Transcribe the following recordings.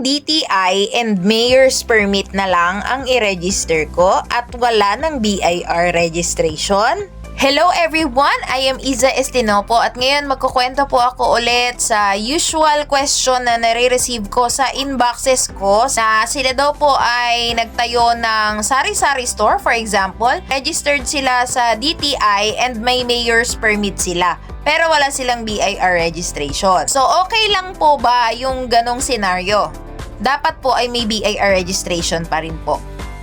DTI and mayor's permit na lang ang i-register ko at wala ng BIR registration? Hello everyone! I am Iza Estinopo at ngayon magkukwento po ako ulit sa usual question na nare-receive ko sa inboxes ko na sila daw po ay nagtayo ng sari-sari store for example. Registered sila sa DTI and may mayor's permit sila pero wala silang BIR registration. So okay lang po ba yung ganong senaryo? Dapat po ay may BIR registration pa rin po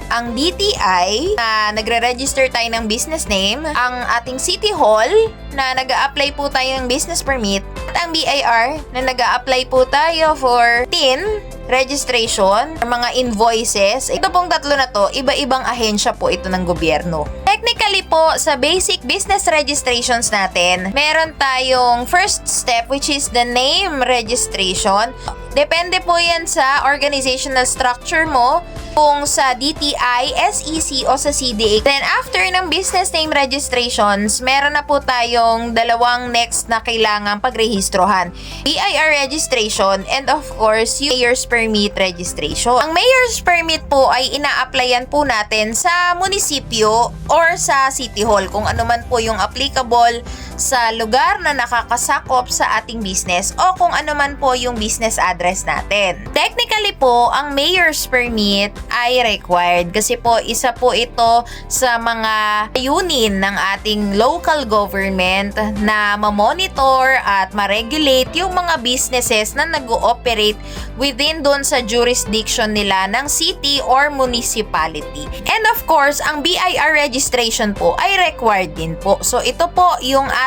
ang DTI na nagre-register tayo ng business name, ang ating City Hall na nag apply po tayo ng business permit, at ang BIR na nag apply po tayo for TIN registration, mga invoices. Ito pong tatlo na to, iba-ibang ahensya po ito ng gobyerno. Technically po, sa basic business registrations natin, meron tayong first step which is the name registration. Depende po yan sa organizational structure mo, kung sa DTI, SEC o sa CDA. Then after ng business name registrations, meron na po tayong dalawang next na kailangang pagrehistrohan. BIR registration and of course, yung mayor's permit registration. Ang mayor's permit po ay ina-applyan po natin sa munisipyo or sa city hall kung ano man po yung applicable sa lugar na nakakasakop sa ating business o kung ano man po yung business address natin. Technically po, ang mayor's permit ay required kasi po isa po ito sa mga yunin ng ating local government na ma-monitor at ma-regulate yung mga businesses na nag-ooperate within doon sa jurisdiction nila ng city or municipality. And of course, ang BIR registration po ay required din po. So ito po yung ating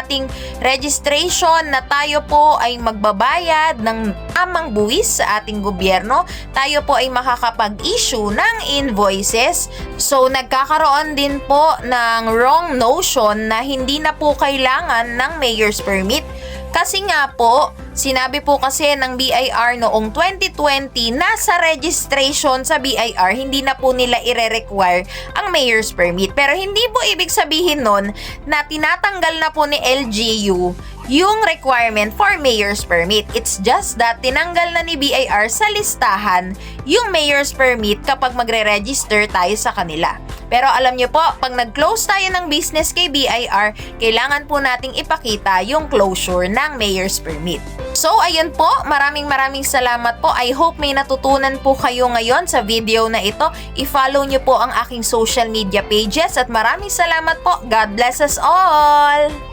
registration na tayo po ay magbabayad ng tamang buwis sa ating gobyerno. Tayo po ay makakapag-issue ng invoices. So nagkakaroon din po ng wrong notion na hindi na po kailangan ng mayor's permit. Kasi nga po, sinabi po kasi ng BIR noong 2020 na sa registration sa BIR, hindi na po nila ire-require ang mayor's permit. Pero hindi po ibig sabihin nun na tinatanggal na po ni LGU yung requirement for mayor's permit. It's just that tinanggal na ni BIR sa listahan yung mayor's permit kapag magre-register tayo sa kanila. Pero alam nyo po, pag nag-close tayo ng business kay BIR, kailangan po nating ipakita yung closure ng mayor's permit. So, ayun po. Maraming maraming salamat po. I hope may natutunan po kayo ngayon sa video na ito. I-follow nyo po ang aking social media pages at maraming salamat po. God bless us all!